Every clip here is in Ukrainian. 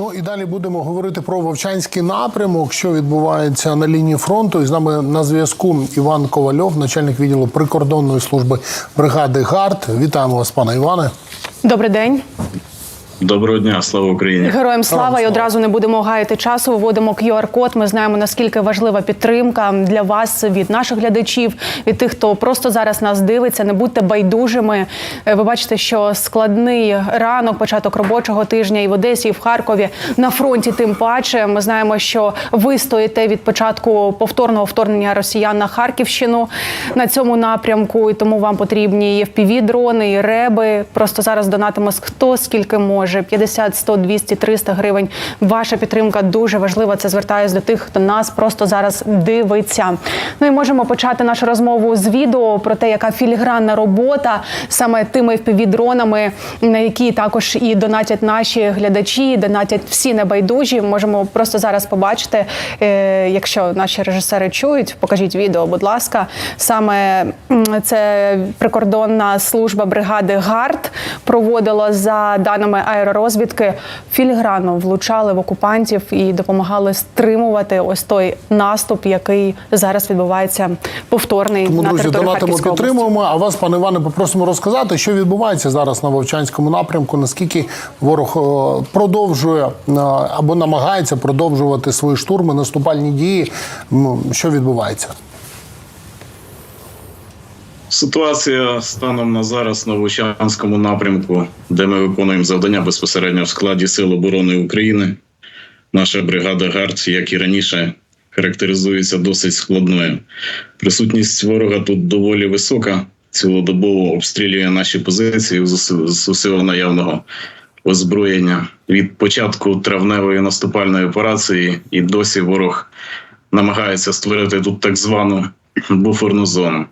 Ну і далі будемо говорити про Вовчанський напрямок, що відбувається на лінії фронту. І з нами на зв'язку Іван Ковальов, начальник відділу прикордонної служби бригади ГАРД. Вітаємо вас, пане Іване. Добрий день, Доброго дня, слава Україні. героям слава. Слава, І одразу не будемо гаяти часу. Вводимо QR-код. Ми знаємо наскільки важлива підтримка для вас від наших глядачів, від тих, хто просто зараз нас дивиться. Не будьте байдужими. Е, Ви бачите, що складний ранок, початок робочого тижня і в Одесі, і в Харкові на фронті. Тим паче, ми знаємо, що ви стоїте від початку повторного вторгнення росіян на Харківщину на цьому напрямку, і тому вам потрібні і fpv дрони, і реби. Просто зараз донатимо хто скільки може 50, 100, 200, 300 гривень. Ваша підтримка дуже важлива. Це звертаюсь до тих, хто нас просто зараз дивиться. Ну і можемо почати нашу розмову з відео про те, яка філігранна робота саме тими fpv дронами, на які також і донатять наші глядачі, донатять всі небайдужі. Можемо просто зараз побачити, е, якщо наші режисери чують, покажіть відео, будь ласка. Саме це прикордонна служба бригади ГАРД проводила за даними аеророзвідки. Філігранно влучали в окупантів і допомагали стримувати ось той наступ, який зараз відбувається повторний Тому, на друзі, території донатимо, Харківської області. підтримуємо. А вас, пане Іване, попросимо розказати, що відбувається зараз на Вовчанському напрямку. Наскільки ворог е, продовжує е, або намагається продовжувати свої штурми, наступальні дії. Що відбувається? Ситуація станом на зараз на Вовчанському напрямку, де ми виконуємо завдання безпосередньо в складі Сил оборони України. Наша бригада ГАРД, як і раніше, характеризується досить складною. Присутність ворога тут доволі висока. Цілодобово обстрілює наші позиції з уси- з усього наявного озброєння. Від початку травневої наступальної операції і досі ворог намагається створити тут так звану буферну зону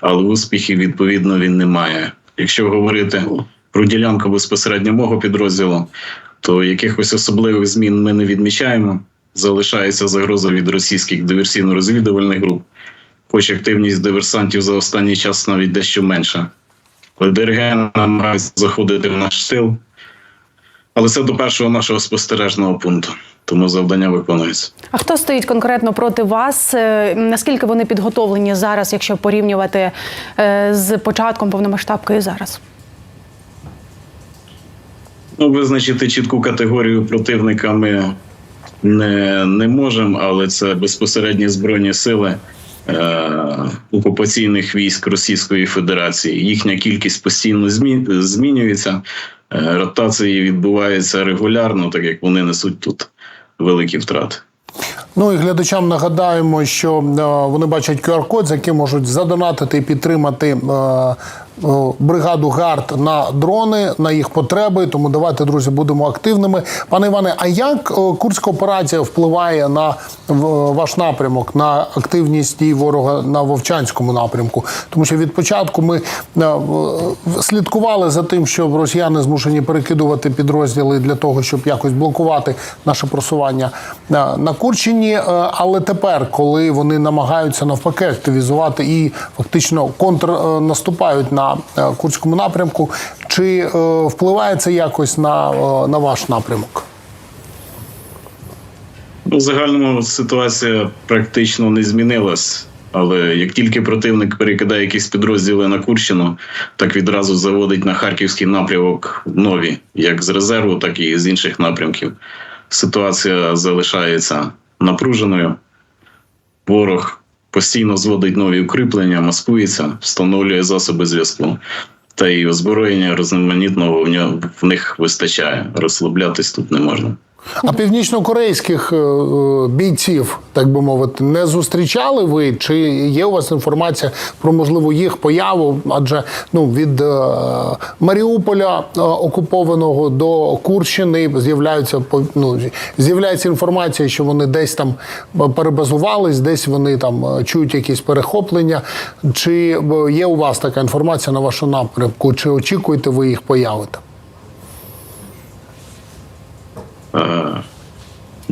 але успіхів відповідно він не має. Якщо говорити про ділянку безпосередньо мого підрозділу, то якихось особливих змін ми не відмічаємо. Залишається загроза від російських диверсійно-розвідувальних груп, хоч активність диверсантів за останній час навіть дещо менша. ДРГ намагається заходити в наш тил, але це до першого нашого спостережного пункту, тому завдання виконується. А хто стоїть конкретно проти вас? Е, Наскільки вони підготовлені зараз, якщо порівнювати е, з початком повномасштабки і зараз? Ну, визначити чітку категорію противника ми не, не можемо, але це безпосередні збройні сили окупаційних військ Російської Федерації. Їхня кількість постійно змі, змінюється. Е, ротації відбуваються регулярно, так як вони несуть тут великі втрати. Ну і глядачам нагадаємо, що е, вони бачать QR-код, за яким можуть задонатити і підтримати е, е, бригаду ГАРД на дрони, на їх потреби. Тому давайте, друзі, будемо активними. Пане Іване, а як е, курська операція впливає на ваш напрямок, на активність дій ворога на Вовчанському напрямку? Тому що від початку ми е, слідкували за тим, що росіяни змушені перекидувати підрозділи для того, щоб якось блокувати наше просування на. Е, Але тепер, коли вони намагаються навпаки активізувати і фактично контрнаступають на е, Курському напрямку, чи е, впливає це якось на, е, на ваш напрямок? Ну, загальному ситуація практично не змінилась. Але як тільки противник перекидає якісь підрозділи на Курщину, так відразу заводить на харківський напрямок нові, як з резерву, так і з інших напрямків. Ситуація залишається напруженою. Ворог постійно зводить нові укріплення, маскується, встановлює засоби зв'язку. Та й озброєння різноманітного в них вистачає. Розслаблятись тут не можна. А північнокорейських е, е, бійців, так би мовити, не зустрічали ви? Чи є у вас інформація про можливу їх появу? Адже ну від е, Маріуполя окупованого до Курщини з'являються ну, з'являється інформація, що вони десь там перебазувались, десь вони там чують якісь перехоплення. Чи є у вас така інформація на вашому напрямку? Чи очікуєте ви їх появи там?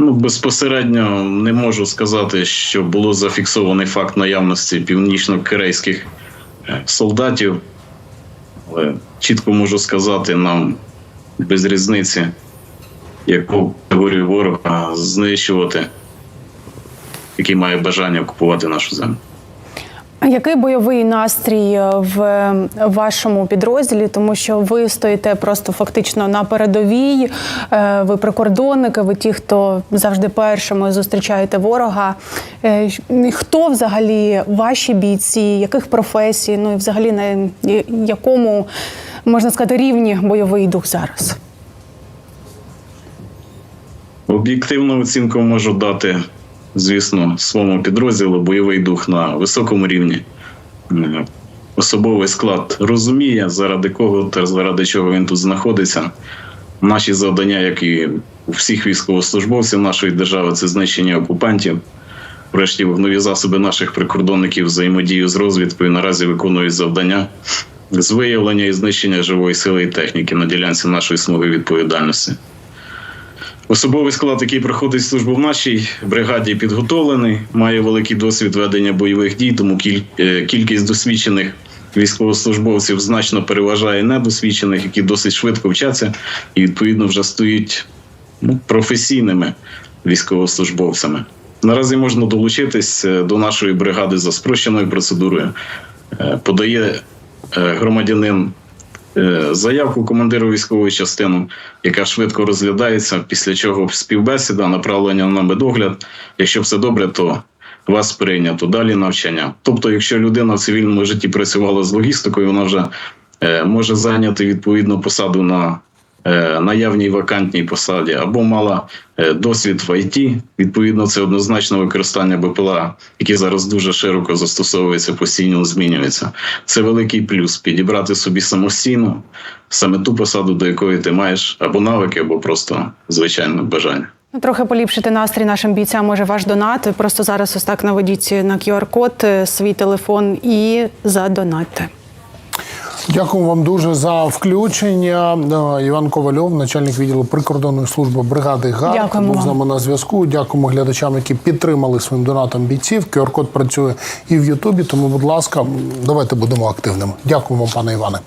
Ну, безпосередньо не можу сказати, що було зафіксований факт наявності північно-корейських е, солдатів. Але чітко можу сказати нам без різниці, яку категорію ворога знищувати, який має бажання окупувати нашу землю. Який бойовий настрій в вашому підрозділі? Тому що ви стоїте просто фактично на передовій. е, Ви прикордонники, ви ті, хто завжди першими зустрічаєте ворога. Е, Хто взагалі ваші бійці, яких професій? Ну і взагалі на якому можна сказати рівні бойовий дух зараз? Об'єктивну оцінку можу дати, звісно, своєму підрозділу бойовий дух на високому рівні. Е, Особовий склад розуміє, заради кого та заради чого він тут знаходиться. Наші завдання, як і у всіх військовослужбовців нашої держави, це знищення окупантів. Врешті нові засоби наших прикордонників взаємодію з розвідкою наразі виконують завдання з виявлення і знищення живої сили і техніки на ділянці нашої смуги відповідальності. Особовий склад, який проходить службу в нашій бригаді, підготовлений, має великий досвід ведення бойових дій, тому е, кількість досвідчених військовослужбовців значно переважає недосвідчених, які досить швидко вчаться і відповідно вже стають ну, професійними військовослужбовцями. Наразі можна долучитись е, до нашої бригади за спрощеною процедурою. Е, Подає громадянин заявку командиру військової частини, яка швидко розглядається, після чого співбесіда, направлення на медогляд. Якщо все добре, то вас прийнято далі навчання. Тобто, якщо людина в цивільному житті працювала з логістикою, вона вже е, може зайняти відповідну посаду на е, наявній вакантній посаді, або мала е, досвід в ІТ. Відповідно, це однозначно використання БПЛА, які зараз дуже широко застосовується, постійно змінюється. Це великий плюс підібрати собі самостійно саме ту посаду, до якої ти маєш або навики, або просто звичайне бажання. Ну, Трохи поліпшити настрій нашим бійцям може ваш донат. Просто зараз ось так наведіть на QR-код е, свій телефон і задонатьте. Дякую вам дуже за включення. Іван Ковальов, начальник відділу прикордонної служби бригади ГАР, Дякуємо був з нами на зв'язку. Дякуємо глядачам, які підтримали своїм донатом бійців. QR-код працює і в Ютубі. Тому, будь ласка, давайте будемо активними. Дякуємо, пане Іване.